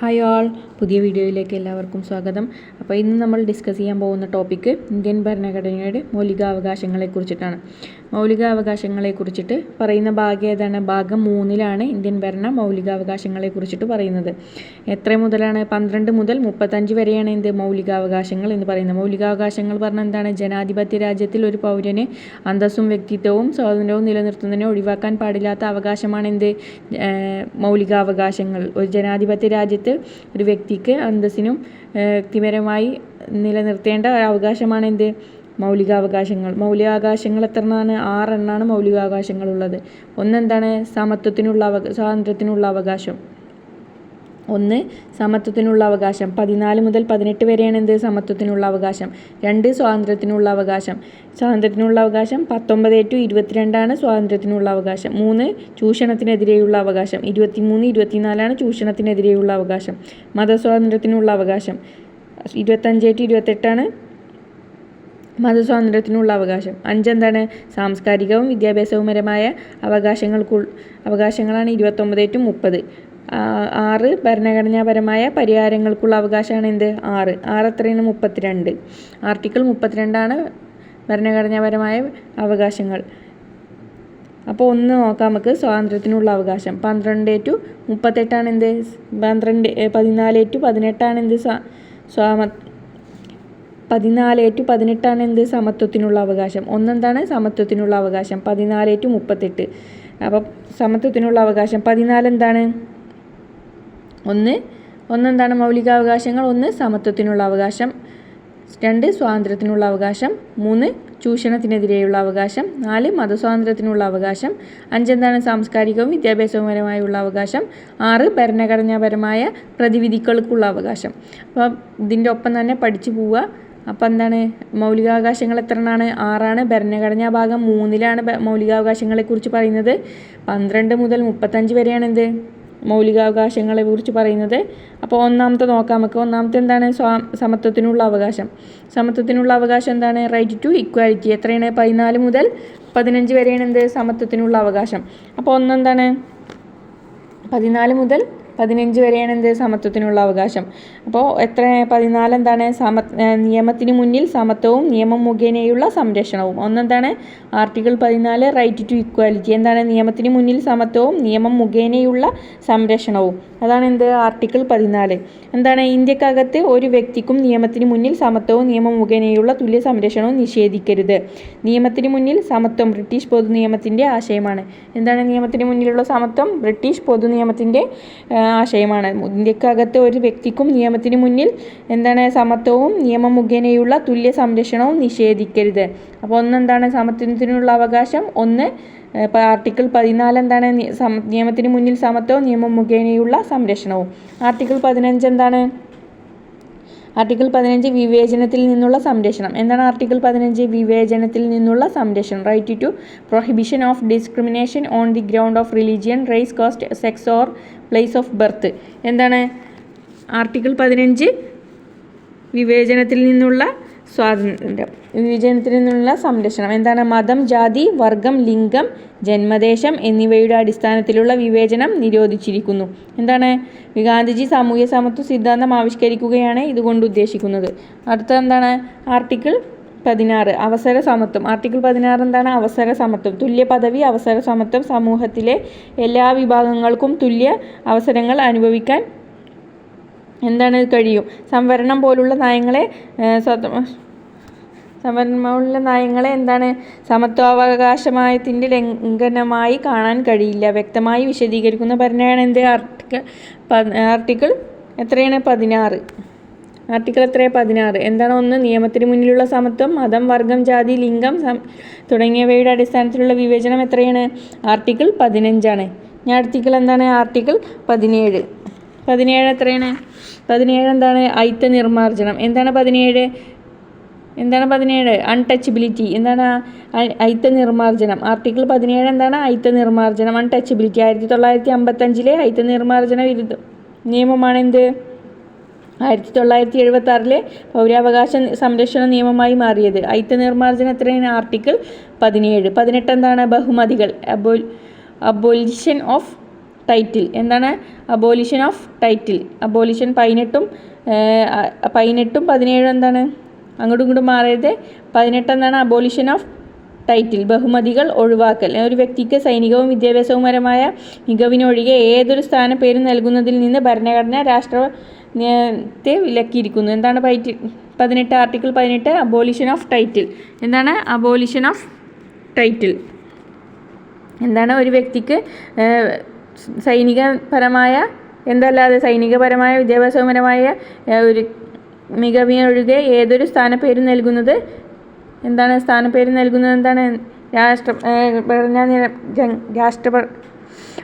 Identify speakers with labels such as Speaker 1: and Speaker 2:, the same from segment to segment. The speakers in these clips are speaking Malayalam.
Speaker 1: ഹായ് ഓൾ പുതിയ വീഡിയോയിലേക്ക് എല്ലാവർക്കും സ്വാഗതം. അപ്പോൾ ഇന്ന് നമ്മൾ ഡിസ്കസ് ചെയ്യാൻ പോകുന്ന ടോപ്പിക്ക് ഇന്ത്യൻ ഭരണഘടനയുടെ മൗലികാവകാശങ്ങളെക്കുറിച്ചിട്ടാണ്. മൗലികാവകാശങ്ങളെക്കുറിച്ചിട്ട് പറയുന്ന ഭാഗം ഏതാണ്? ഭാഗം മൂന്നിലാണ് ഇന്ത്യൻ ഭരണ മൗലികാവകാശങ്ങളെക്കുറിച്ചിട്ട് പറയുന്നത്. എത്ര മുതലാണ്? പന്ത്രണ്ട് മുതൽ മുപ്പത്തഞ്ച് വരെയാണ് എന്ത് മൗലികാവകാശങ്ങൾ എന്ന് പറയുന്നത്. മൗലികാവകാശങ്ങൾ പറഞ്ഞാൽ എന്താണ്? ജനാധിപത്യ രാജ്യത്തിൽ ഒരു പൗരന് അന്തസ്സും വ്യക്തിത്വവും സ്വാതന്ത്ര്യവും നിലനിർത്തുന്നതിനെ ഒഴിവാക്കാൻ പാടില്ലാത്ത അവകാശമാണ് എന്ത്? മൗലികാവകാശങ്ങൾ. ഒരു ജനാധിപത്യ രാജ്യത്ത് ഒരു വ്യക്തിക്ക് അന്തസ്സിനും വ്യക്തിപരമായി നിലനിർത്തേണ്ട അവകാശമാണ് എന്ത്? മൗലികാവകാശങ്ങൾ. മൗലികാവകാശങ്ങൾ എത്ര എണ്ണമാണ് ആറെണ്ണമാണ് മൗലികാവകാശങ്ങളുള്ളത്. ഒന്നെന്താണ്? സമത്വത്തിനുള്ള അവ സ്വാതന്ത്ര്യത്തിനുള്ള അവകാശം. ഒന്ന് സമത്വത്തിനുള്ള അവകാശം. പതിനാല് മുതൽ പതിനെട്ട് വരെയാണ് എന്ത്? സമത്വത്തിനുള്ള അവകാശം. രണ്ട് സ്വാതന്ത്ര്യത്തിനുള്ള അവകാശം. സ്വാതന്ത്ര്യത്തിനുള്ള അവകാശം പത്തൊമ്പത് ടു ഇരുപത്തിരണ്ടാണ് സ്വാതന്ത്ര്യത്തിനുള്ള അവകാശം. മൂന്ന് ചൂഷണത്തിനെതിരെയുള്ള അവകാശം. ഇരുപത്തിമൂന്ന് ഇരുപത്തിനാലാണ് ചൂഷണത്തിനെതിരെയുള്ള അവകാശം. മതസ്വാതന്ത്ര്യത്തിനുള്ള അവകാശം. ഇരുപത്തഞ്ച് ടു ഇരുപത്തെട്ടാണ് മതസ്വാതന്ത്ര്യത്തിനുള്ള അവകാശം. അഞ്ചെന്താണ് സാംസ്കാരികവും വിദ്യാഭ്യാസവുപരമായ അവകാശങ്ങൾക്കു അവകാശങ്ങളാണ് ഇരുപത്തൊമ്പത് ടു മുപ്പത്. ആറ് ഭരണഘടനാപരമായ പരിഹാരങ്ങൾക്കുള്ള അവകാശമാണ് എന്ത്? ആറ്. ആറ് എത്രയാണ് മുപ്പത്തിരണ്ട്. ആർട്ടിക്കിൾ മുപ്പത്തിരണ്ടാണ് ഭരണഘടനാപരമായ അവകാശങ്ങൾ. അപ്പോൾ ഒന്ന് നോക്കാം നമുക്ക് സ്വാതന്ത്ര്യത്തിനുള്ള അവകാശം. പന്ത്രണ്ട് ടു മുപ്പത്തെട്ടാണ് എന്ത്? പന്ത്രണ്ട് പതിനാല് ടു പതിനെട്ടാണ് എന്ത് സ്വാമ പതിനാല് ടു പതിനെട്ടാണ് എന്ത്? സമത്വത്തിനുള്ള അവകാശം. ഒന്നെന്താണ്? സമത്വത്തിനുള്ള അവകാശം. പതിനാല് ടു മുപ്പത്തെട്ട്. അപ്പം സമത്വത്തിനുള്ള അവകാശം. പതിനാല് എന്താണ്? ഒന്ന്. ഒന്നെന്താണ് മൗലികാവകാശങ്ങൾ? ഒന്ന് സമത്വത്തിനുള്ള അവകാശം. രണ്ട് സ്വാതന്ത്ര്യത്തിനുള്ള അവകാശം. മൂന്ന് ചൂഷണത്തിനെതിരെയുള്ള അവകാശം. നാല് മതസ്വാതന്ത്ര്യത്തിനുള്ള അവകാശം. അഞ്ചെന്താണ് സാംസ്കാരികവും വിദ്യാഭ്യാസപരമായുള്ള അവകാശം. ആറ് ഭരണഘടനാപരമായ പ്രതിവിധികൾക്കുള്ള അവകാശം. അപ്പോൾ ഇതിന്റെ ഒപ്പം തന്നെ പഠിച്ചു പോവുക. അപ്പം എന്താണ്? മൗലികാവകാശങ്ങൾ എത്രണ്ണാണ്? ആറാണ്. ഭരണഘടനാ ഭാഗം മൂന്നിലാണ് മൗലികാവകാശങ്ങളെക്കുറിച്ച് പറയുന്നത്. പന്ത്രണ്ട് മുതൽ മുപ്പത്തഞ്ച് വരെയാണ് എന്ത് മൗലികാവകാശങ്ങളെ കുറിച്ച് പറയുന്നത്. അപ്പോൾ ഒന്നാമത്തെ നോക്കാം നമുക്ക്. ഒന്നാമത്തെ എന്താണ്? സമത്വത്തിനുള്ള അവകാശം. സമത്വത്തിനുള്ള അവകാശം എന്താണ്? റൈറ്റ് ടു ഇക്വാലിറ്റി എത്രയാണ്? പതിനാല് മുതൽ പതിനഞ്ച് വരെയാണ് എന്ത്? സമത്വത്തിനുള്ള അവകാശം. അപ്പോൾ ഒന്നെന്താണ് പതിനാല് മുതൽ പതിനഞ്ച് വരെയാണ് എന്ത് സമത്വത്തിനുള്ള അവകാശം. അപ്പോൾ എത്ര പതിനാല് എന്താണ്? സമ നിയമത്തിന് മുന്നിൽ സമത്വവും നിയമം മുഖേനയുള്ള സംരക്ഷണവും. ഒന്നെന്താണ്? ആർട്ടിക്കിൾ പതിനാല് റൈറ്റ് ടു ഇക്വാലിറ്റി. എന്താണ്? നിയമത്തിന് മുന്നിൽ സമത്വവും നിയമം മുഖേനയുള്ള സംരക്ഷണവും. അതാണ് എന്ത്? ആർട്ടിക്കിൾ പതിനാല്. എന്താണ്? ഇന്ത്യക്കകത്ത് ഒരു വ്യക്തിക്കും നിയമത്തിന് മുന്നിൽ സമത്വവും നിയമം മുഖേനയുള്ള തുല്യ സംരക്ഷണവും നിഷേധിക്കരുത്. നിയമത്തിന് മുന്നിൽ സമത്വം ബ്രിട്ടീഷ് പൊതു നിയമത്തിന്റെ ആശയമാണ്. എന്താണ് നിയമത്തിന് മുന്നിലുള്ള സമത്വം? ബ്രിട്ടീഷ് പൊതു നിയമത്തിന്റെ ആശയമാണ്. ഇന്ത്യക്കകത്ത് ഒരു വ്യക്തിക്കും നിയമത്തിന് മുന്നിൽ എന്താണ് സമത്വവും നിയമം മുഖേനയുള്ള തുല്യ സംരക്ഷണവും നിഷേധിക്കരുത്. അപ്പോൾ ഒന്നെന്താണ് സമത്വത്തിനുള്ള അവകാശം? ഒന്ന് ആർട്ടിക്കിൾ പതിനാല് എന്താണ് നിയമത്തിന് മുന്നിൽ സമത്വവും നിയമം മുഖേനയുള്ള സംരക്ഷണവും. ആർട്ടിക്കിൾ പതിനഞ്ച് എന്താണ്? ആർട്ടിക്കിൾ പതിനഞ്ച് വിവേചനത്തിൽ നിന്നുള്ള സംരക്ഷണം. എന്താണ് ആർട്ടിക്കിൾ പതിനഞ്ച് വിവേചനത്തിൽ നിന്നുള്ള സംരക്ഷണം? Right to prohibition of discrimination on the ground of religion race caste sex or place of birth എന്താണ് ആർട്ടിക്കിൾ പതിനഞ്ച് വിവേചനത്തിൽ നിന്നുള്ള സ്വാതന്ത്ര്യം. വിവേചനത്തിൽ നിന്നുള്ള സംരക്ഷണം. എന്താണ്? മതം ജാതി വർഗം ലിംഗം ജന്മദേശം എന്നിവയുടെ അടിസ്ഥാനത്തിലുള്ള വിവേചനം നിരോധിച്ചിരിക്കുന്നു. എന്താണ്? ഗാന്ധിജി സാമൂഹ്യ സമത്വ സിദ്ധാന്തം ആവിഷ്കരിക്കുകയാണ് ഇതുകൊണ്ട് ഉദ്ദേശിക്കുന്നത്. അടുത്ത എന്താണ്? ആർട്ടിക്കിൾ പതിനാറ് അവസര സമത്വം. ആർട്ടിക്കിൾ പതിനാറ് എന്താണ്? അവസര സമത്വം. തുല്യ പദവി അവസര സമത്വം സമൂഹത്തിലെ എല്ലാ വിഭാഗങ്ങൾക്കും തുല്യ അവസരങ്ങൾ അനുഭവിക്കാൻ എന്താണ് കഴിയും? സംവരണം പോലുള്ള നയങ്ങളെ സംവരണമുള്ള നയങ്ങളെ എന്താണ് സമത്വാവകാശമായത്തിന്റെ ലംഘനമായി കാണാൻ കഴിയില്ല. വ്യക്തമായി വിശദീകരിക്കുന്ന പറഞ്ഞാണ് എന്ത്? ആർട്ടിക്കിൾ ആർട്ടിക്കിൾ എത്രയാണ്? പതിനാറ്. ആർട്ടിക്കിൾ എത്രയാണ് പതിനാറ്. എന്താണ് ഒന്ന്? നിയമത്തിന് മുന്നിലുള്ള സമത്വം മതം വർഗം ജാതി ലിംഗം തുടങ്ങിയവയുടെ അടിസ്ഥാനത്തിലുള്ള വിവേചനം എത്രയാണ്? ആർട്ടിക്കിൾ പതിനഞ്ചാണ്. ഞാൻ ആർട്ടിക്കിൾ എന്താണ്? ആർട്ടിക്കിൾ പതിനേഴ്. പതിനേഴ് എത്രയാണ്? പതിനേഴ് എന്താണ്? ഐത്ത നിർമ്മാർജനം. എന്താണ് പതിനേഴ്? എന്താണ് പതിനേഴ്? അൺടച്ചബിലിറ്റി എന്താണ് ഐത്ത നിർമ്മാർജനം? ആർട്ടിക്കിൾ പതിനേഴ് എന്താണ്? ഐത്ത നിർമ്മാർജനം. അൺടച്ചബിലിറ്റി ആയിരത്തി തൊള്ളായിരത്തി അമ്പത്തഞ്ചിലെ ഐത്ത നിർമ്മാർജന വിരുദ്ധ നിയമമാണ് എന്ത് ആയിരത്തി തൊള്ളായിരത്തി എഴുപത്തി ആറിലെ പൗരാവകാശ സംരക്ഷണ നിയമമായി മാറിയത്. ഐത്ത നിർമ്മാർജനം എത്രയാണ്? ആർട്ടിക്കിൾ പതിനേഴ്. പതിനെട്ട് എന്താണ്? ബഹുമതികൾ. അബോൾ അബോലിഷൻ ഓഫ് ടൈറ്റിൽ എന്താണ്? അബോലിഷൻ ഓഫ് ടൈറ്റിൽ അബോലിഷൻ പതിനെട്ടും പതിനെട്ടും പതിനേഴും എന്താണ്? അങ്ങോട്ടും ഇങ്ങോട്ടും മാറരുത്. പതിനെട്ട് എന്താണ്? അബോലിഷൻ ഓഫ് ടൈറ്റിൽ ബഹുമതികൾ ഒഴിവാക്കൽ. ഒരു വ്യക്തിക്ക് സൈനികവും വിദ്യാഭ്യാസവുപരമായ മികവിനൊഴികെ ഏതൊരു സ്ഥാനപ്പേരും നൽകുന്നതിൽ നിന്ന് ഭരണഘടന രാഷ്ട്രത്തെ വിലക്കിയിരിക്കുന്നു. എന്താണ് പൈറ്റി പതിനെട്ട് ആർട്ടിക്കിൾ പതിനെട്ട് അബോലിഷൻ ഓഫ് ടൈറ്റിൽ എന്താണ്? അബോലിഷൻ ഓഫ് ടൈറ്റിൽ എന്താണ്? ഒരു വ്യക്തിക്ക് സൈനികപരമായ എന്തല്ലാതെ സൈനികപരമായ വിദ്യാഭ്യാസപരമായ ഒരു മികവിനൊഴികെ ഏതൊരു സ്ഥാനപ്പേര് നൽകുന്നത് എന്താണ്? സ്ഥാനപ്പേര് നൽകുന്നത് എന്താണ്? രാഷ്ട്ര രാഷ്ട്ര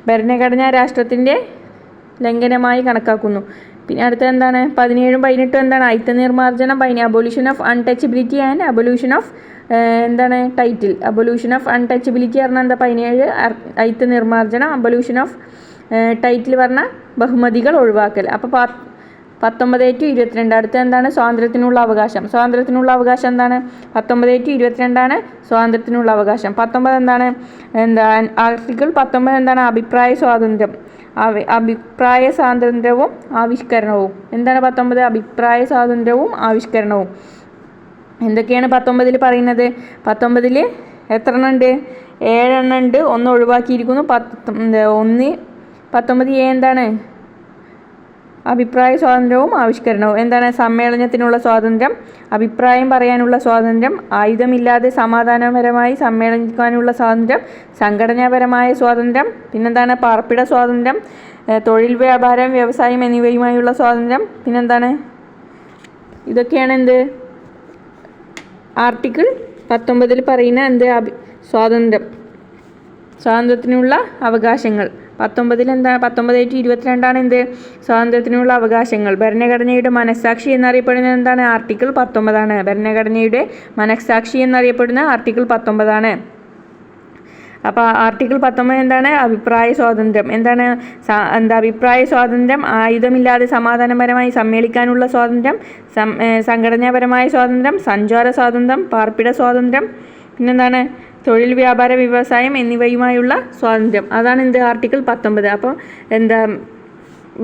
Speaker 1: ഭരണഘടനാ രാഷ്ട്രത്തിന്റെ ലംഘനമായി കണക്കാക്കുന്നു. പിന്നെ അടുത്ത എന്താണ്? പതിനേഴും പതിനെട്ടും എന്താണ്? അയിത്ത നിർമാർജനം പൈന abolition of untouchability and abolition of എന്താണ്? ടൈറ്റിൽ അബൊല്യൂഷൻ ഓഫ് അൺടച്ചബിലിറ്റി പറഞ്ഞാൽ എന്താ? പതിനേഴ് ഐത്ത് നിർമ്മാർജനം അബൊല്യൂഷൻ ഓഫ് ടൈറ്റിൽ പറഞ്ഞാൽ ബഹുമതികൾ ഒഴിവാക്കൽ. അപ്പോൾ പത്തൊമ്പത് ടു ഇരുപത്തിരണ്ട്. അടുത്ത എന്താണ്? സ്വാതന്ത്ര്യത്തിനുള്ള അവകാശം. സ്വാതന്ത്ര്യത്തിനുള്ള അവകാശം എന്താണ്? പത്തൊമ്പത് ടു ഇരുപത്തിരണ്ടാണ് സ്വാതന്ത്ര്യത്തിനുള്ള അവകാശം. പത്തൊമ്പത് എന്താണ്? എന്താ? ആർട്ടിക്കിൾ പത്തൊമ്പത് എന്താണ്? അഭിപ്രായ സ്വാതന്ത്ര്യം. അഭിപ്രായ സ്വാതന്ത്ര്യവും ആവിഷ്കരണവും. എന്താണ് പത്തൊമ്പത്? അഭിപ്രായ സ്വാതന്ത്ര്യവും ആവിഷ്കരണവും. എന്തൊക്കെയാണ് പത്തൊമ്പതിൽ പറയുന്നത്? പത്തൊമ്പതിൽ എത്ര എണ്ണം ഉണ്ട് ഏഴെണ്ണം ഉണ്ട് ഒന്ന് ഒഴിവാക്കിയിരിക്കുന്നു. പത്ത് ഒന്ന്. പത്തൊമ്പത് എ എന്താണ്? അഭിപ്രായ സ്വാതന്ത്ര്യവും ആവിഷ്കരണവും. എന്താണ് സമ്മേളനത്തിനുള്ള സ്വാതന്ത്ര്യം? അഭിപ്രായം പറയാനുള്ള സ്വാതന്ത്ര്യം. ആയുധമില്ലാതെ സമാധാനപരമായി സമ്മേളിക്കാനുള്ള സ്വാതന്ത്ര്യം. സംഘടനാപരമായ സ്വാതന്ത്ര്യം. പിന്നെന്താണ്? പാർപ്പിട സ്വാതന്ത്ര്യം. തൊഴിൽ വ്യാപാരം വ്യവസായം എന്നിവയുമായുള്ള സ്വാതന്ത്ര്യം. പിന്നെന്താണ്? ഇതൊക്കെയാണ് എന്ത് ആർട്ടിക്കിൾ പത്തൊമ്പതിൽ പറയുന്ന എന്ത് അഭി സ്വാതന്ത്ര്യം? സ്വാതന്ത്ര്യത്തിനുള്ള അവകാശങ്ങൾ. പത്തൊമ്പതിൽ എന്താ പത്തൊമ്പത് ടു ഇരുപത്തിരണ്ടാണ് എന്ത്? സ്വാതന്ത്ര്യത്തിനുള്ള അവകാശങ്ങൾ. ഭരണഘടനയുടെ മനസ്സാക്ഷി എന്നറിയപ്പെടുന്നത് എന്താണ്? ആർട്ടിക്കിൾ പത്തൊമ്പതാണ്. ഭരണഘടനയുടെ മനസ്സാക്ഷി എന്നറിയപ്പെടുന്ന ആർട്ടിക്കിൾ പത്തൊമ്പതാണ്. അപ്പോൾ ആർട്ടിക്കിൾ പത്തൊമ്പത് എന്താണ്? അഭിപ്രായ സ്വാതന്ത്ര്യം. എന്താണ് എന്താ അഭിപ്രായ സ്വാതന്ത്ര്യം? ആയുധമില്ലാതെ സമാധാനപരമായി സമ്മേളിക്കാനുള്ള സ്വാതന്ത്ര്യം സംഘടനാപരമായ സ്വാതന്ത്ര്യം സഞ്ചാര സ്വാതന്ത്ര്യം പാർപ്പിട സ്വാതന്ത്ര്യം പിന്നെന്താണ്? തൊഴിൽ വ്യാപാര വ്യവസായം എന്നിവയുമായുള്ള സ്വാതന്ത്ര്യം. അതാണ് എന്ത്? ആർട്ടിക്കിൾ പത്തൊമ്പത്. അപ്പോൾ എന്താ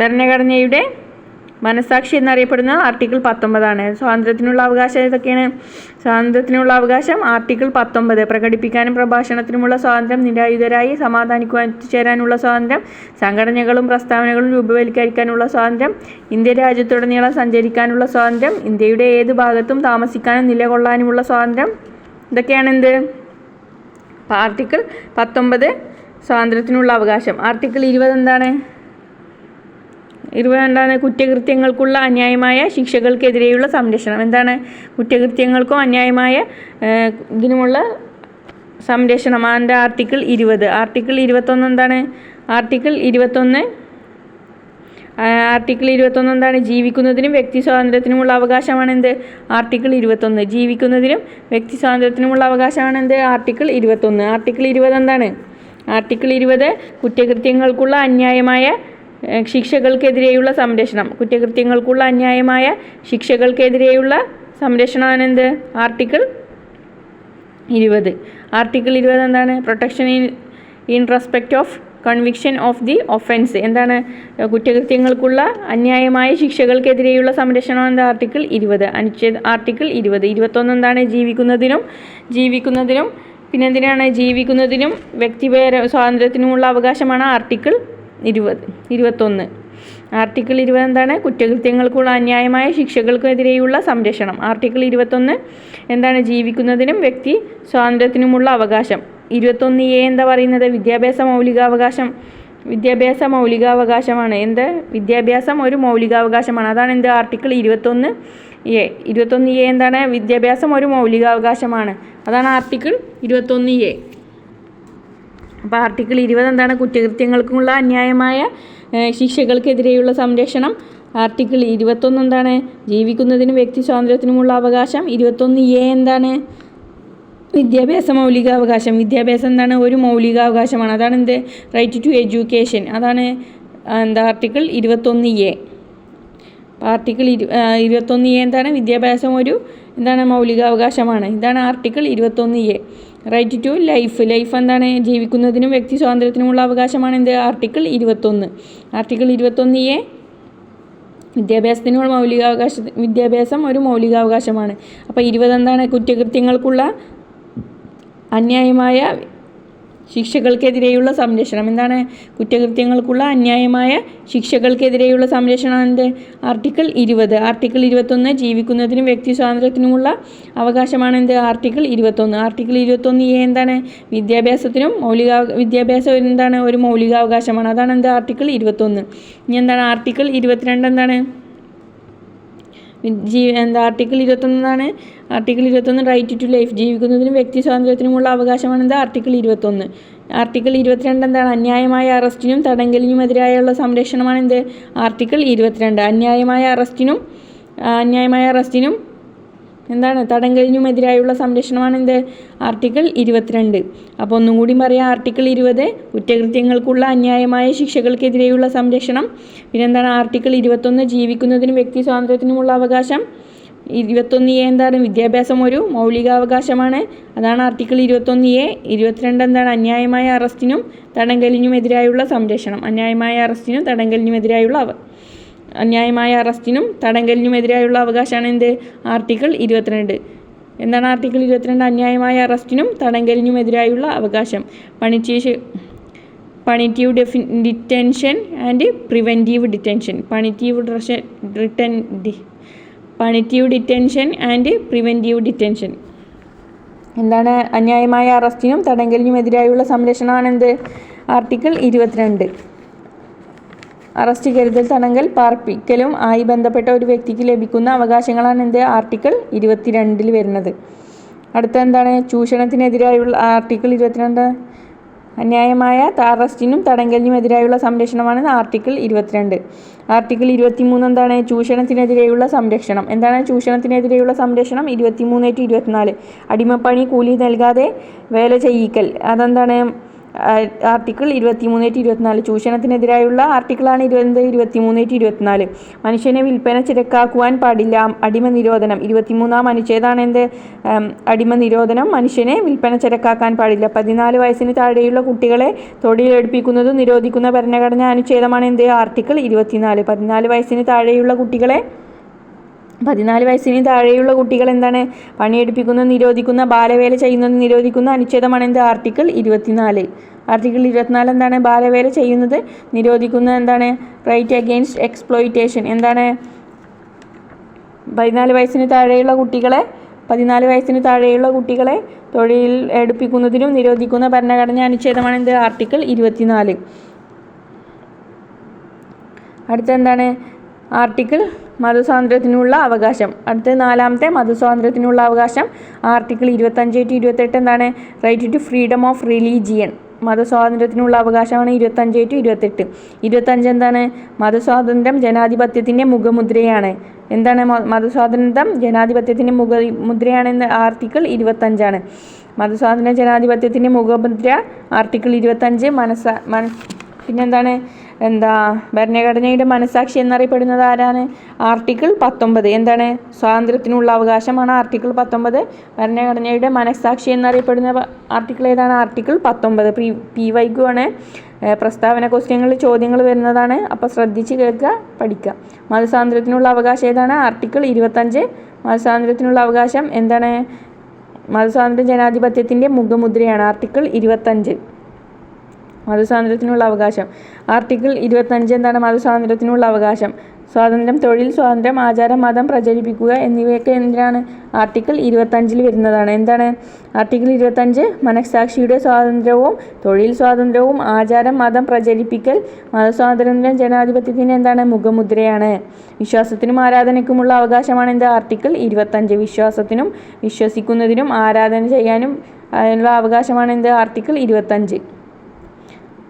Speaker 1: ഭരണഘടനയുടെ മനസാക്ഷി എന്നറിയപ്പെടുന്ന ആർട്ടിക്കിൾ പത്തൊമ്പതാണ്. സ്വാതന്ത്ര്യത്തിനുള്ള അവകാശം ഏതൊക്കെയാണ്? സ്വാതന്ത്ര്യത്തിനുള്ള അവകാശം ആർട്ടിക്കിൾ പത്തൊമ്പത്. പ്രകടിപ്പിക്കാനും പ്രഭാഷണത്തിനുമുള്ള സ്വാതന്ത്ര്യം നിരായുധരായി സമാധാനിക്കുവാൻ എത്തിച്ചേരാനുള്ള സ്വാതന്ത്ര്യം സംഘടനകളും പ്രസ്താവനകളും രൂപവൽക്കരിക്കാനുള്ള സ്വാതന്ത്ര്യം ഇന്ത്യ രാജ്യത്തുടനീളം സഞ്ചരിക്കാനുള്ള സ്വാതന്ത്ര്യം ഇന്ത്യയുടെ ഏത് ഭാഗത്തും താമസിക്കാനും നിലകൊള്ളാനുമുള്ള സ്വാതന്ത്ര്യം. ഇതൊക്കെയാണ് എന്ത് ആർട്ടിക്കിൾ പത്തൊമ്പത് സ്വാതന്ത്ര്യത്തിനുള്ള അവകാശം. ആർട്ടിക്കിൾ ഇരുപത് എന്താണ്? എന്താണ് കുറ്റകൃത്യങ്ങൾക്കുള്ള അന്യായമായ ശിക്ഷകൾക്കെതിരെയുള്ള സംരക്ഷണം. എന്താണ് കുറ്റകൃത്യങ്ങൾക്കും അന്യായമായ ഇതിനുമുള്ള സംരക്ഷണം? അതിന്റെ ആർട്ടിക്കിൾ ഇരുപത്. ആർട്ടിക്കിൾ ഇരുപത്തൊന്ന് എന്താണ്? ആർട്ടിക്കിൾ ഇരുപത്തൊന്ന് ആർട്ടിക്കിൾ ഇരുപത്തൊന്ന് എന്താണ്? ജീവിക്കുന്നതിനും വ്യക്തി സ്വാതന്ത്ര്യത്തിനുമുള്ള അവകാശമാണ് എന്ത്? ആർട്ടിക്കിൾ ഇരുപത്തൊന്ന്. ജീവിക്കുന്നതിനും വ്യക്തി സ്വാതന്ത്ര്യത്തിനുമുള്ള അവകാശമാണ് എന്ത്? ആർട്ടിക്കിൾ ഇരുപത്തൊന്ന്. ആർട്ടിക്കിൾ ഇരുപത് എന്താണ്? ആർട്ടിക്കിൾ ഇരുപത് കുറ്റകൃത്യങ്ങൾക്കുള്ള അന്യായമായ ശിക്ഷകൾക്കെതിരെയുള്ള സംരക്ഷണം. കുറ്റകൃത്യങ്ങൾക്കുള്ള അന്യായമായ ശിക്ഷകൾക്കെതിരെയുള്ള സംരക്ഷണമാണ് എന്ത് ആർട്ടിക്കിൾ ഇരുപത്. ആർട്ടിക്കിൾ ഇരുപത് എന്താണ്? Protection in in respect of conviction of the offence. എന്താണ്? കുറ്റകൃത്യങ്ങൾക്കുള്ള അന്യായമായ ശിക്ഷകൾക്കെതിരെയുള്ള സംരക്ഷണം എന്താ? ആർട്ടിക്കിൾ ഇരുപത്. അനുച്ഛേദ ആർട്ടിക്കിൾ ഇരുപത്. ഇരുപത്തൊന്ന് എന്താണ്? ജീവിക്കുന്നതിനും ജീവിക്കുന്നതിനും പിന്നെന്തിനാണ്? ജീവിക്കുന്നതിനും വ്യക്തിപര സ്വാതന്ത്ര്യത്തിനുമുള്ള അവകാശമാണ് ആർട്ടിക്കിൾ ഇരുപത് ഇരുപത്തൊന്ന്. ആർട്ടിക്കിൾ ഇരുപത് എന്താണ്? കുറ്റകൃത്യങ്ങൾക്കുള്ള അന്യായമായ ശിക്ഷകൾക്കെതിരെയുള്ള സംരക്ഷണം. ആർട്ടിക്കിൾ ഇരുപത്തൊന്ന് എന്താണ് ജീവിക്കുന്നതിനും വ്യക്തി സ്വാതന്ത്ര്യത്തിനുമുള്ള അവകാശം. ഇരുപത്തൊന്ന് എ എന്താ പറയുന്നത്? വിദ്യാഭ്യാസ മൗലികാവകാശം. വിദ്യാഭ്യാസ മൗലികാവകാശമാണ്. എന്ത്? വിദ്യാഭ്യാസം ഒരു മൗലികാവകാശമാണ്. അതാണ് എന്ത്? ആർട്ടിക്കിൾ ഇരുപത്തൊന്ന് എ. ഇരുപത്തൊന്ന് എ എന്താണ്? വിദ്യാഭ്യാസം ഒരു മൗലികാവകാശമാണ്. അതാണ് ആർട്ടിക്കിൾ ഇരുപത്തൊന്ന് എ. അപ്പോൾ ആർട്ടിക്കിൾ ഇരുപത് എന്താണ് കുറ്റകൃത്യങ്ങൾക്കുള്ള അന്യായമായ ശിക്ഷകൾക്കെതിരെയുള്ള സംരക്ഷണം. ആർട്ടിക്കിൾ ഇരുപത്തൊന്ന് എന്താണ്? ജീവിക്കുന്നതിനും വ്യക്തി സ്വാതന്ത്ര്യത്തിനുമുള്ള അവകാശം. ഇരുപത്തൊന്ന് എ എന്താണ്? വിദ്യാഭ്യാസ മൗലികാവകാശം. വിദ്യാഭ്യാസം എന്താണ്? ഒരു മൗലികാവകാശമാണ്. അതാണ് എന്ത്? റൈറ്റ് ടു എഡ്യൂക്കേഷൻ അതാണ് എന്താ ആർട്ടിക്കിൾ ഇരുപത്തൊന്ന് എ. ആർട്ടിക്കിൾ ഇരു ഇരുപത്തൊന്ന് എ എന്താണ്? വിദ്യാഭ്യാസം ഒരു എന്താണ് മൗലികാവകാശമാണ്. ഇതാണ് ആർട്ടിക്കിൾ ഇരുപത്തൊന്ന് A. Right to life life എന്താണ്? ജീവിക്കുന്നതിനും വ്യക്തി സ്വാതന്ത്ര്യത്തിനുമുള്ള അവകാശമാണ് എന്ത്? ആർട്ടിക്കിൾ ഇരുപത്തൊന്ന്. ആർട്ടിക്കിൾ ഇരുപത്തൊന്ന് എ വിദ്യാഭ്യാസത്തിനുള്ള മൗലികാവകാശ വിദ്യാഭ്യാസം ഒരു മൗലികാവകാശമാണ്. അപ്പോൾ ഇരുപത് എന്താണ്? കുറ്റകൃത്യങ്ങൾക്കുള്ള അന്യായമായ ശിക്ഷകൾക്കെതിരെയുള്ള സംരക്ഷണം. എന്താണ്? കുറ്റകൃത്യങ്ങൾക്കുള്ള അന്യായമായ ശിക്ഷകൾക്കെതിരെയുള്ള സംരക്ഷണം എന്ത്? ആർട്ടിക്കിൾ ഇരുപത്. ആർട്ടിക്കിൾ ഇരുപത്തൊന്ന് ജീവിക്കുന്നതിനും വ്യക്തി സ്വാതന്ത്ര്യത്തിനുമുള്ള അവകാശമാണ് എന്ത്? ആർട്ടിക്കിൾ ഇരുപത്തൊന്ന്. ആർട്ടിക്കിൾ ഇരുപത്തൊന്ന് എ എന്താണ്? വിദ്യാഭ്യാസത്തിനും മൗലിക വിദ്യാഭ്യാസം എന്താണ്? ഒരു മൗലികാവകാശമാണ്. അതാണ് എന്ത്? ആർട്ടിക്കിൾ ഇരുപത്തൊന്ന്. ഇനി എന്താണ്? ആർട്ടിക്കിൾ ഇരുപത്തിരണ്ട് എന്താണ്? ജീ എന്താ ആർട്ടിക്കിൾ ഇരുപത്തൊന്നാണ് ആർട്ടിക്കിൾ ഇരുപത്തൊന്ന് റൈറ്റ് ടു ലൈഫ് ജീവിക്കുന്നതിനും വ്യക്തി സ്വാതന്ത്ര്യത്തിനുമുള്ള അവകാശമാണ് എന്താ ആർട്ടിക്കിൾ ഇരുപത്തൊന്ന്. ആർട്ടിക്കിൾ ഇരുപത്തിരണ്ട് എന്താണ്? അന്യായമായ അറസ്റ്റിനും തടങ്കലിനും എതിരായുള്ള സംരക്ഷണമാണ് എന്ത് ആർട്ടിക്കിൾ ഇരുപത്തിരണ്ട്. അന്യായമായ അറസ്റ്റിനും അന്യായമായ അറസ്റ്റിനും എന്താണ്? തടങ്കലിനുമെതിരായുള്ള സംരക്ഷണമാണ് എന്ത്? ആർട്ടിക്കിൾ ഇരുപത്തിരണ്ട്. അപ്പോൾ ഒന്നും കൂടി പറയാം ആർട്ടിക്കിൾ ഇരുപത് കുറ്റകൃത്യങ്ങൾക്കുള്ള അന്യായമായ ശിക്ഷകൾക്കെതിരെയുള്ള സംരക്ഷണം. പിന്നെന്താണ്? ആർട്ടിക്കിൾ ഇരുപത്തൊന്ന് ജീവിക്കുന്നതിനും വ്യക്തി സ്വാതന്ത്ര്യത്തിനുമുള്ള അവകാശം. ഇരുപത്തൊന്ന് എ എന്താണ്? വിദ്യാഭ്യാസം ഒരു മൗലികാവകാശമാണ്. അതാണ് ആർട്ടിക്കിൾ ഇരുപത്തൊന്ന് എ. ഇരുപത്തിരണ്ട് എന്താണ്? അന്യായമായ അറസ്റ്റിനും തടങ്കലിനും എതിരായുള്ള സംരക്ഷണം. അന്യായമായ അറസ്റ്റിനും തടങ്കലിനുമെതിരായുള്ള അവ അന്യായമായ അറസ്റ്റിനും തടങ്കലിനുമെതിരായുള്ള അവകാശമാണ് എന്ത്? ആർട്ടിക്കിൾ ഇരുപത്തിരണ്ട്. എന്താണ് ആർട്ടിക്കിൾ ഇരുപത്തിരണ്ട്? അന്യായമായ അറസ്റ്റിനും തടങ്കലിനുമെതിരായുള്ള അവകാശം. Punitive punitive ഡെഫി detention and preventive detention. Punitive written punitive detention and preventive detention. എന്താണ് അന്യായമായ അറസ്റ്റിനും തടങ്കലിനുമെതിരായുള്ള സംരക്ഷണമാണെന്ത് ആർട്ടിക്കിൾ ഇരുപത്തിരണ്ട്. അറസ്റ്റ് കരുതൽ തടങ്കൽ പാർപ്പിക്കലും ആയി ബന്ധപ്പെട്ട ഒരു വ്യക്തിക്ക് ലഭിക്കുന്ന അവകാശങ്ങളാണ് എന്ത്? ആർട്ടിക്കിൾ ഇരുപത്തിരണ്ടിൽ വരുന്നത്. അടുത്ത എന്താണ്? ചൂഷണത്തിനെതിരായുള്ള ആർട്ടിക്കിൾ ഇരുപത്തിരണ്ട്. അന്യായമായ അറസ്റ്റിനും തടങ്കലിനും എതിരായുള്ള സംരക്ഷണമാണ് ആർട്ടിക്കിൾ ഇരുപത്തിരണ്ട്. ആർട്ടിക്കിൾ ഇരുപത്തിമൂന്ന് എന്താണ്? ചൂഷണത്തിനെതിരെയുള്ള സംരക്ഷണം. എന്താണ് ചൂഷണത്തിനെതിരെയുള്ള സംരക്ഷണം? ഇരുപത്തിമൂന്ന് ടു ഇരുപത്തിനാല്. അടിമപ്പണി കൂലി നൽകാതെ വേല ചെയ്യിക്കൽ. അതെന്താണ്? ആർട്ടിക്കിൾ ഇരുപത്തിമൂന്ന് ടു ഇരുപത്തിനാല്. ചൂഷണത്തിനെതിരായുള്ള ആർട്ടിക്കിളാണ് ഇരുപത് ഇരുപത്തിമൂന്ന് ടു ഇരുപത്തിനാല്. മനുഷ്യനെ വിൽപ്പന ചിരക്കാക്കുവാൻ പാടില്ല. അടിമ നിരോധനം. ഇരുപത്തിമൂന്നാം അനുച്ഛേദമാണ് എന്ത്? അടിമ നിരോധനം. മനുഷ്യനെ വിൽപ്പന ചിരക്കാക്കാൻ പാടില്ല. പതിനാല് വയസ്സിന് താഴെയുള്ള കുട്ടികളെ തൊഴിലെടുപ്പിക്കുന്നത് നിരോധിക്കുന്ന ഭരണഘടനാ അനുച്ഛേദമാണ് എന്ത്? ആർട്ടിക്കിൾ ഇരുപത്തിനാല്. പതിനാല് വയസ്സിന് താഴെയുള്ള കുട്ടികളെ പതിനാല് വയസ്സിന് താഴെയുള്ള കുട്ടികൾ എന്താണ്? പണിയെടുപ്പിക്കുന്നത് നിരോധിക്കുന്ന ബാലവേല ചെയ്യുന്നത് നിരോധിക്കുന്ന. അനുച്ഛേദമാണ് എന്ത്? ആർട്ടിക്കിൾ ഇരുപത്തിനാല്. ആർട്ടിക്കിൾ ഇരുപത്തിനാല് എന്താണ്? ബാലവേല ചെയ്യുന്നത് നിരോധിക്കുന്ന എന്താണ്? Right against exploitation. എന്താണ്? പതിനാല് വയസ്സിന് താഴെയുള്ള കുട്ടികളെ പതിനാല് വയസ്സിന് താഴെയുള്ള കുട്ടികളെ തൊഴിൽ എടുപ്പിക്കുന്നതിനും നിരോധിക്കുന്ന ഭരണഘടനാ അനുച്ഛേദമാണ് എന്ത്? ആർട്ടിക്കിൾ ഇരുപത്തിനാല്. അടുത്ത എന്താണ്? ആർട്ടിക്കിൾ മതസ്വാതന്ത്ര്യത്തിനുള്ള അവകാശം. അടുത്ത നാലാമത്തെ മതസ്വാതന്ത്ര്യത്തിനുള്ള അവകാശം. ആർട്ടിക്കിൾ ഇരുപത്തഞ്ച് ടു ഇരുപത്തെട്ട് എന്താണ്? Right to freedom of religion മതസ്വാതന്ത്ര്യത്തിനുള്ള അവകാശമാണ് ഇരുപത്തഞ്ച് ടു ഇരുപത്തെട്ട്. ഇരുപത്തഞ്ച് എന്താണ്? മതസ്വാതന്ത്ര്യം ജനാധിപത്യത്തിന്റെ മുഖമുദ്രയാണ്. എന്താണ് മതസ്വാതന്ത്ര്യം ജനാധിപത്യത്തിന്റെ മുഖ മുദ്രയാണെന്ന് ആർട്ടിക്കിൾ ഇരുപത്തഞ്ചാണ്. മതസ്വാതന്ത്ര്യം ജനാധിപത്യത്തിന്റെ മുഖമുദ്ര ആർട്ടിക്കിൾ ഇരുപത്തഞ്ച് മനസ്സ മന പിന്നെന്താണ്? എന്താ ഭരണഘടനയുടെ മനസാക്ഷി എന്നറിയപ്പെടുന്നത് ആരാണ്? ആർട്ടിക്കിൾ പത്തൊമ്പത്. എന്താണ്? സ്വാതന്ത്ര്യത്തിനുള്ള അവകാശമാണ് ആർട്ടിക്കിൾ പത്തൊമ്പത്. ഭരണഘടനയുടെ മനസാക്ഷി എന്നറിയപ്പെടുന്ന ആർട്ടിക്കിൾ ഏതാണ്? ആർട്ടിക്കിൾ പത്തൊമ്പത്. പി പി വൈഗു ആണ്. പ്രസ്താവന ക്വസ്റ്റ്യങ്ങളിൽ ചോദ്യങ്ങൾ വരുന്നതാണ്. അപ്പോൾ ശ്രദ്ധിച്ച് കേൾക്കുക പഠിക്കുക. മതസ്വാതന്ത്ര്യത്തിനുള്ള അവകാശം ഏതാണ്? ആർട്ടിക്കിൾ ഇരുപത്തഞ്ച്. മതസ്വാതന്ത്ര്യത്തിനുള്ള അവകാശം എന്താണ്? മതസ്വാതന്ത്ര്യ ജനാധിപത്യത്തിന്റെ മുഖമുദ്രയാണ് ആർട്ടിക്കിൾ ഇരുപത്തഞ്ച്. മതസ്വാതന്ത്ര്യത്തിനുള്ള അവകാശം. ആർട്ടിക്കിൾ ഇരുപത്തഞ്ച് എന്താണ് മതസ്വാതന്ത്ര്യത്തിനുള്ള അവകാശം? സ്വാതന്ത്ര്യം തൊഴിൽ സ്വാതന്ത്ര്യം ആചാരം മതം പ്രചരിപ്പിക്കുക എന്നിവയൊക്കെ എന്തിനാണ് ആർട്ടിക്കിൾ ഇരുപത്തഞ്ചിൽ വരുന്നതാണ്? എന്താണ്? ആർട്ടിക്കിൾ ഇരുപത്തഞ്ച് മനസ്സാക്ഷിയുടെ സ്വാതന്ത്ര്യവും തൊഴിൽ സ്വാതന്ത്ര്യവും ആചാരം മതം പ്രചരിപ്പിക്കൽ മതസ്വാതന്ത്ര്യം ജനാധിപത്യത്തിന് എന്താണ്? മുഖമുദ്രയാണ്. വിശ്വാസത്തിനും ആരാധനയ്ക്കുമുള്ള അവകാശമാണ് എന്ത്? ആർട്ടിക്കിൾ ഇരുപത്തഞ്ച് വിശ്വാസത്തിനും വിശ്വസിക്കുന്നതിനും ആരാധന ചെയ്യാനും അതിനുള്ള അവകാശമാണ് എന്ത്? ആർട്ടിക്കിൾ ഇരുപത്തഞ്ച്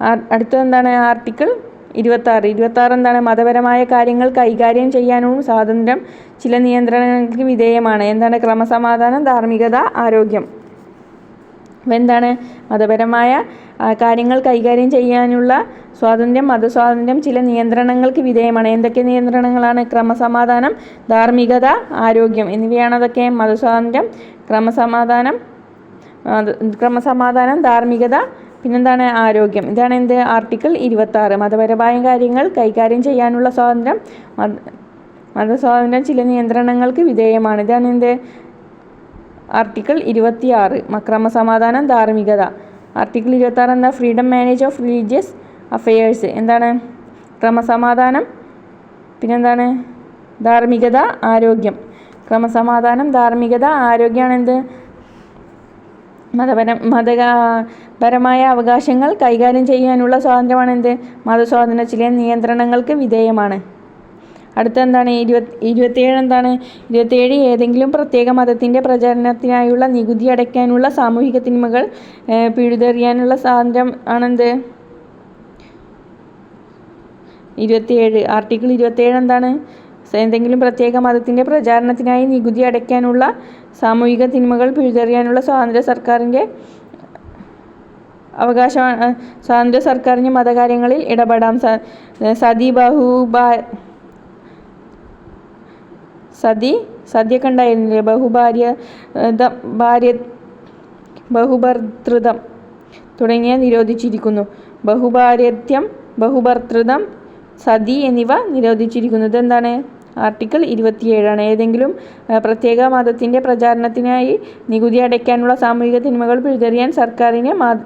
Speaker 1: ആ- അടുത്തത് എന്താണ്? ആർട്ടിക്കിൾ ഇരുപത്താറ്. ഇരുപത്താറ് എന്താണ്? മതപരമായ കാര്യങ്ങൾ കൈകാര്യം ചെയ്യാനും സ്വാതന്ത്ര്യം ചില നിയന്ത്രണങ്ങൾക്ക് വിധേയമാണ്. എന്താണ്? ക്രമസമാധാനം ധാർമ്മികത ആരോഗ്യം. അപ്പം എന്താണ്? മതപരമായ കാര്യങ്ങൾ കൈകാര്യം ചെയ്യാനുള്ള സ്വാതന്ത്ര്യം മതസ്വാതന്ത്ര്യം ചില നിയന്ത്രണങ്ങൾക്ക് വിധേയമാണ്. എന്തൊക്കെ നിയന്ത്രണങ്ങളാണ്? ക്രമസമാധാനം ധാർമ്മികത ആരോഗ്യം എന്നിവയാണ് അതൊക്കെ. മതസ്വാതന്ത്ര്യം ക്രമസമാധാനം ക്രമസമാധാനം ധാർമ്മികത പിന്നെന്താണ് ആരോഗ്യം? ഇതാണ് എന്ത്? ആർട്ടിക്കിൾ ഇരുപത്താറ്. മതപരമായ കാര്യങ്ങൾ കൈകാര്യം ചെയ്യാനുള്ള സ്വാതന്ത്ര്യം. മത മതസ്വാതന്ത്ര്യം ചില നിയന്ത്രണങ്ങൾക്ക് വിധേയമാണ്. ഇതാണ് എന്ത്? ആർട്ടിക്കിൾ ഇരുപത്തിയാറ്. ക്രമസമാധാനം ധാർമ്മികത. ആർട്ടിക്കിൾ ഇരുപത്താറ് എന്താ? Freedom manage of religious affairs. എന്താണ്? ക്രമസമാധാനം. പിന്നെന്താണ്? ധാർമ്മികത ആരോഗ്യം. ക്രമസമാധാനം ധാർമ്മികത ആരോഗ്യമാണ് എന്ത്? മതപരം മതപരമായ അവകാശങ്ങൾ കൈകാര്യം ചെയ്യാനുള്ള സ്വാതന്ത്ര്യമാണ് എന്ത് മതസ്വാതന്ത്ര്യം ചില നിയന്ത്രണങ്ങൾക്ക് വിധേയമാണ്. അടുത്ത എന്താണ്? ഇരുപത്തി ഇരുപത്തിയേഴ് എന്താണ്? ഇരുപത്തിയേഴ് ഏതെങ്കിലും പ്രത്യേക മതത്തിന്റെ പ്രചരണത്തിനായുള്ള നികുതി അടയ്ക്കാനുള്ള സാമൂഹിക തിന്മകൾ പിഴുതെറിയാനുള്ള സ്വാതന്ത്ര്യം ആണെന്ത്? ഇരുപത്തിയേഴ്. ആർട്ടിക്കിൾ ഇരുപത്തിയേഴ് എന്താണ്? ഏതെങ്കിലും പ്രത്യേക മതത്തിന്റെ പ്രചാരണത്തിനായി നികുതി അടയ്ക്കാനുള്ള സാമൂഹിക തിന്മകൾ പിഴുതെറിയാനുള്ള സ്വാതന്ത്ര്യ സർക്കാരിന്റെ അവകാശമാണ് സ്വാതന്ത്ര്യ സർക്കാരിന് മതകാര്യങ്ങളിൽ ഇടപെടാം. സതി ബഹുബാ സതി സതിയൊക്കെ ഉണ്ടായിരുന്നില്ലേ ബഹുഭാര്യ ഭാര്യ ബഹുഭർതൃതം തുടങ്ങിയ നിരോധിച്ചിരിക്കുന്നു. ബഹുഭാര്യത്യം ബഹുഭർതൃതം സതി എന്നിവ നിരോധിച്ചിരിക്കുന്നു ഇതെന്താണ് ആർട്ടിക്കിൾ ഇരുപത്തിയേഴാണ്. ഏതെങ്കിലും പ്രത്യേക മതത്തിന്റെ പ്രചാരണത്തിനായി നികുതി അടയ്ക്കാനുള്ള സാമൂഹിക തിന്മകൾ പിഴുതെറിയാൻ സർക്കാരിന് മത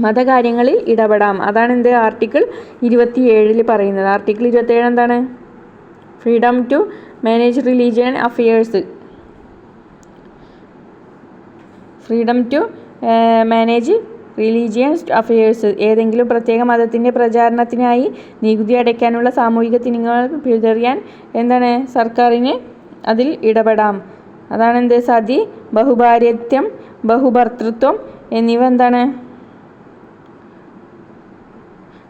Speaker 1: മതകാര്യങ്ങളിൽ ഇടപെടാം. അതാണ് എന്ത്? ആർട്ടിക്കിൾ ഇരുപത്തിയേഴിൽ പറയുന്നത്. ആർട്ടിക്കിൾ ഇരുപത്തിയേഴ് എന്താണ്? Freedom to manage religion affairs freedom to manage religious affairs ഏതെങ്കിലും പ്രത്യേക മതത്തിന്റെ പ്രചാരണത്തിനായി നികുതി അടയ്ക്കാനുള്ള സാമൂഹിക തിന്മകൾ പിഴുതെറിയാൻ എന്താണ് സർക്കാരിന് അതിൽ ഇടപെടാം. അതാണ് എന്ത് സതി ബഹുഭാര്യത്വം ബഹുഭർത്തൃത്വം എന്നിവ എന്താണ്?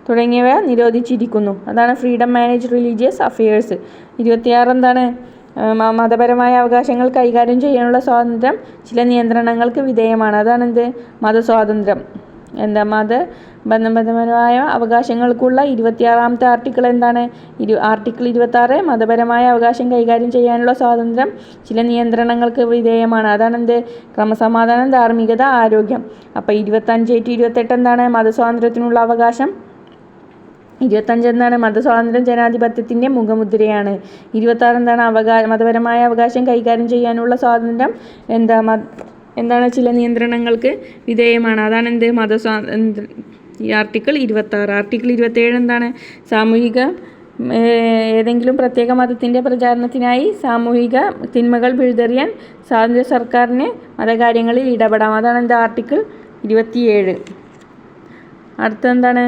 Speaker 1: തുടങ്ങിയവ നിരോധിച്ചിരിക്കുന്നു. അതാണ് ഫ്രീഡം മാനേജ് റിലീജിയസ് അഫയേഴ്സ് ഇരുപത്തിയാറ് എന്താണ്? മതപരമായ അവകാശങ്ങൾ കൈകാര്യം ചെയ്യാനുള്ള സ്വാതന്ത്ര്യം ചില നിയന്ത്രണങ്ങൾക്ക് വിധേയമാണ്. അതാണ് എന്ത് മതസ്വാതന്ത്ര്യം. എന്താ മത ബന്ധപരമായ അവകാശങ്ങൾക്കുള്ള ഇരുപത്തിയാറാമത്തെ ആർട്ടിക്കിൾ എന്താണ്? ഇരു ആർട്ടിക്കിൾ ഇരുപത്താറ് മതപരമായ അവകാശം കൈകാര്യം ചെയ്യാനുള്ള സ്വാതന്ത്ര്യം ചില നിയന്ത്രണങ്ങൾക്ക് വിധേയമാണ്. അതാണ് എന്ത് ക്രമസമാധാനം ധാർമ്മികത ആരോഗ്യം. അപ്പോൾ ഇരുപത്തഞ്ച് ടു ഇരുപത്തെട്ട് എന്താണ് മതസ്വാതന്ത്ര്യത്തിനുള്ള അവകാശം? ഇരുപത്തഞ്ച് എന്താണ് മതസ്വാതന്ത്ര്യം ജനാധിപത്യത്തിന്റെ മുഖമുദ്രയാണ്. ഇരുപത്താറ് എന്താണ് അവകാ മതപരമായ അവകാശം കൈകാര്യം ചെയ്യാനുള്ള സ്വാതന്ത്ര്യം? എന്താ എന്താണ് ചില നിയന്ത്രണങ്ങൾക്ക് വിധേയമാണ്. അതാണ് എന്ത്? മതസ്വാതന്ത്ര്യം ഈ ആർട്ടിക്കിൾ ഇരുപത്താറ്. ആർട്ടിക്കിൾ ഇരുപത്തേഴ് എന്താണ്? സാമൂഹിക ഏതെങ്കിലും പ്രത്യേക മതത്തിന്റെ പ്രചാരണത്തിനായി സാമൂഹിക തിന്മകൾ പിഴുതെറിയാൻ സ്വാതന്ത്ര്യ സർക്കാരിന് മതകാര്യങ്ങളിൽ ഇടപെടാം. അതാണ് എന്ത്? ആർട്ടിക്കിൾ ഇരുപത്തിയേഴ്. അടുത്തെന്താണ്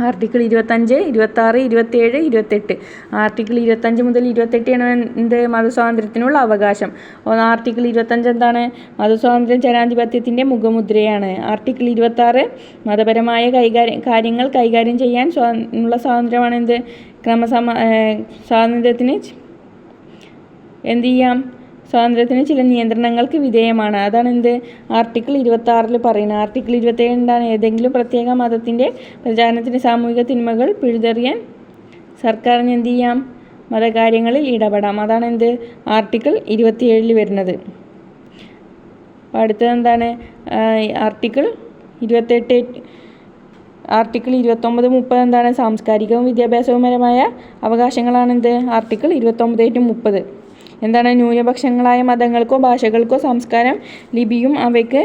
Speaker 1: ആർട്ടിക്കിൾ ഇരുപത്തഞ്ച് ഇരുപത്താറ് ഇരുപത്തേഴ് ഇരുപത്തെട്ട്. ആർട്ടിക്കിൾ ഇരുപത്തഞ്ച് മുതൽ ഇരുപത്തെട്ടാണ് എന്ത് മതസ്വാതന്ത്ര്യത്തിനുള്ള അവകാശം. ഒന്ന് ആർട്ടിക്കിൾ ഇരുപത്തഞ്ച് എന്താണ്? മതസ്വാതന്ത്ര്യം ജനാധിപത്യത്തിന്റെ മുഖമുദ്രയാണ്. ആർട്ടിക്കിൾ ഇരുപത്താറ് മതപരമായ കൈകാര്യം കാര്യങ്ങൾ കൈകാര്യം ചെയ്യാൻ സ്വാ ഉള്ള സ്വാതന്ത്ര്യമാണ് എന്ത്? ക്രമസമ സ്വാതന്ത്ര്യത്തിന് എന്ത് ചെയ്യാം? സ്വാതന്ത്ര്യത്തിന് ചില നിയന്ത്രണങ്ങൾക്ക് വിധേയമാണ്. അതാണ് എന്ത്? ആർട്ടിക്കിൾ ഇരുപത്തി ആറിൽ പറയുന്നത്. ആർട്ടിക്കിൾ ഇരുപത്തേഴ് എന്താണ്? ഏതെങ്കിലും പ്രത്യേക മതത്തിന്റെ പ്രചാരണത്തിന് സാമൂഹിക തിന്മകൾ പിഴുതെറിയാൻ സർക്കാരിന് എന്ത് ചെയ്യാം? മതകാര്യങ്ങളിൽ ഇടപെടാം. അതാണ് എന്ത്? ആർട്ടിക്കിൾ ഇരുപത്തിയേഴിൽ വരുന്നത്. അപ്പോൾ അടുത്തത് എന്താണ്? ആർട്ടിക്കിൾ ഇരുപത്തെട്ട് ആർട്ടിക്കിൾ ഇരുപത്തൊമ്പത് മുപ്പത് എന്താണ്? സാംസ്കാരികവും വിദ്യാഭ്യാസപരമായ അവകാശങ്ങളാണെന്ത് ആർട്ടിക്കിൾ ഇരുപത്തൊമ്പത് ടു മുപ്പത്. എന്താണ് ന്യൂനപക്ഷങ്ങളായ മതങ്ങൾക്കോ ഭാഷകൾക്കോ സംസ്കാരം ലിപിയും അവയ്ക്ക്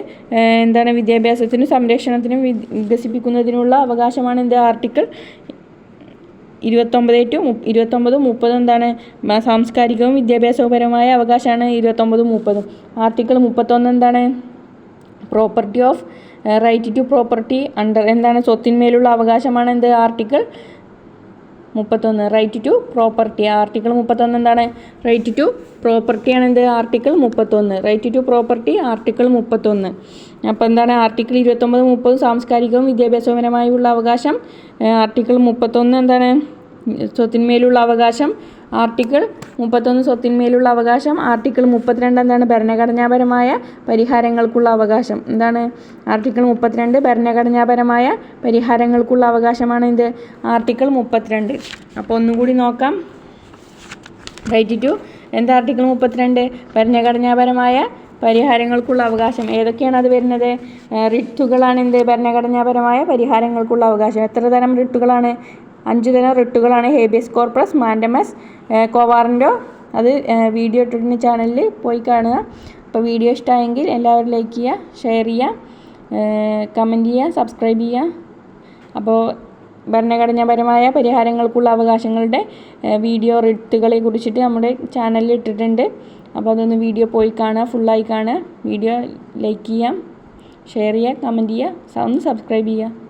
Speaker 1: എന്താണ് വിദ്യാഭ്യാസത്തിനും സംരക്ഷണത്തിനും വികസിപ്പിക്കുന്നതിനുള്ള അവകാശമാണ് എന്ത്? ആർട്ടിക്കിൾ ഇരുപത്തൊമ്പത് ടു ഇരുപത്തൊമ്പതും മുപ്പതും എന്താണ്? സാംസ്കാരികവും വിദ്യാഭ്യാസപരമായ അവകാശമാണ് ഇരുപത്തൊമ്പത് മുപ്പതും. ആർട്ടിക്കിൾ മുപ്പത്തൊന്ന് എന്താണ്? Property of right to property under എന്താണ്? സ്വത്തിന്മേലുള്ള അവകാശമാണ് എന്ത്? ആർട്ടിക്കിൾ മുപ്പത്തൊന്ന്. റൈറ്റ് ടു പ്രോപ്പർട്ടി ആർട്ടിക്കിൾ മുപ്പത്തൊന്ന് എന്താണ്? റൈറ്റ് ടു പ്രോപ്പർട്ടിയാണ് എന്ത്? ആർട്ടിക്കിൾ മുപ്പത്തൊന്ന്. റൈറ്റ് ടു പ്രോപ്പർട്ടി ആർട്ടിക്കിൾ മുപ്പത്തൊന്ന്. അപ്പോൾ എന്താണ്? ആർട്ടിക്കിൾ ഇരുപത്തൊമ്പത് മുപ്പത് സാംസ്കാരികവും വിദ്യാഭ്യാസപരമായുള്ള അവകാശം. ആർട്ടിക്കിൾ മുപ്പത്തൊന്ന് എന്താണ്? സ്വത്തിന്മേലുള്ള അവകാശം. ആർട്ടിക്കിൾ മുപ്പത്തൊന്ന് സ്വത്തിന്മേലുള്ള അവകാശം ആർട്ടിക്കിൾ മുപ്പത്തിരണ്ട് എന്താണ് ഭരണഘടനാപരമായ പരിഹാരങ്ങൾക്കുള്ള അവകാശം? എന്താണ്? ആർട്ടിക്കിൾ മുപ്പത്തിരണ്ട് ഭരണഘടനാപരമായ പരിഹാരങ്ങൾക്കുള്ള അവകാശമാണ് ഇത് ആർട്ടിക്കിൾ മുപ്പത്തിരണ്ട്. അപ്പോൾ ഒന്നുകൂടി നോക്കാം. റൈറ്റ് ടു എന്താ ആർട്ടിക്കിൾ മുപ്പത്തിരണ്ട്? ഭരണഘടനാപരമായ പരിഹാരങ്ങൾക്കുള്ള അവകാശം. ഏതൊക്കെയാണ് അത് വരുന്നത്? റിട്ടുകളാണ് എന്ത്? ഭരണഘടനാപരമായ പരിഹാരങ്ങൾക്കുള്ള അവകാശം. എത്ര തരം റിട്ടുകളാണ്? അഞ്ച് തരം റിട്ടുകളാണ്. Habeas corpus mandamus quo warranto അത് വീഡിയോ ഇട്ടിട്ടുണ്ട് ചാനലിൽ പോയി കാണുക. അപ്പോൾ വീഡിയോ ഇഷ്ടമായെങ്കിൽ എല്ലാവരും ലൈക്ക് ചെയ്യുക ഷെയർ ചെയ്യുക കമന്റ് ചെയ്യുക സബ്സ്ക്രൈബ് ചെയ്യുക. അപ്പോൾ ഭരണഘടനാപരമായ പരിഹാരങ്ങൾക്കുള്ള അവകാശങ്ങളുടെ വീഡിയോ റിട്ടുകളെ കുറിച്ചിട്ട് നമ്മുടെ ചാനലിൽ ഇട്ടിട്ടുണ്ട്. അപ്പോൾ അതൊന്ന് വീഡിയോ പോയി കാണുക ഫുള്ളായി കാണുക. വീഡിയോ ലൈക്ക് ചെയ്യാം ഷെയർ ചെയ്യുക കമന്റ് ചെയ്യുക ഒന്ന് സബ്സ്ക്രൈബ് ചെയ്യുക.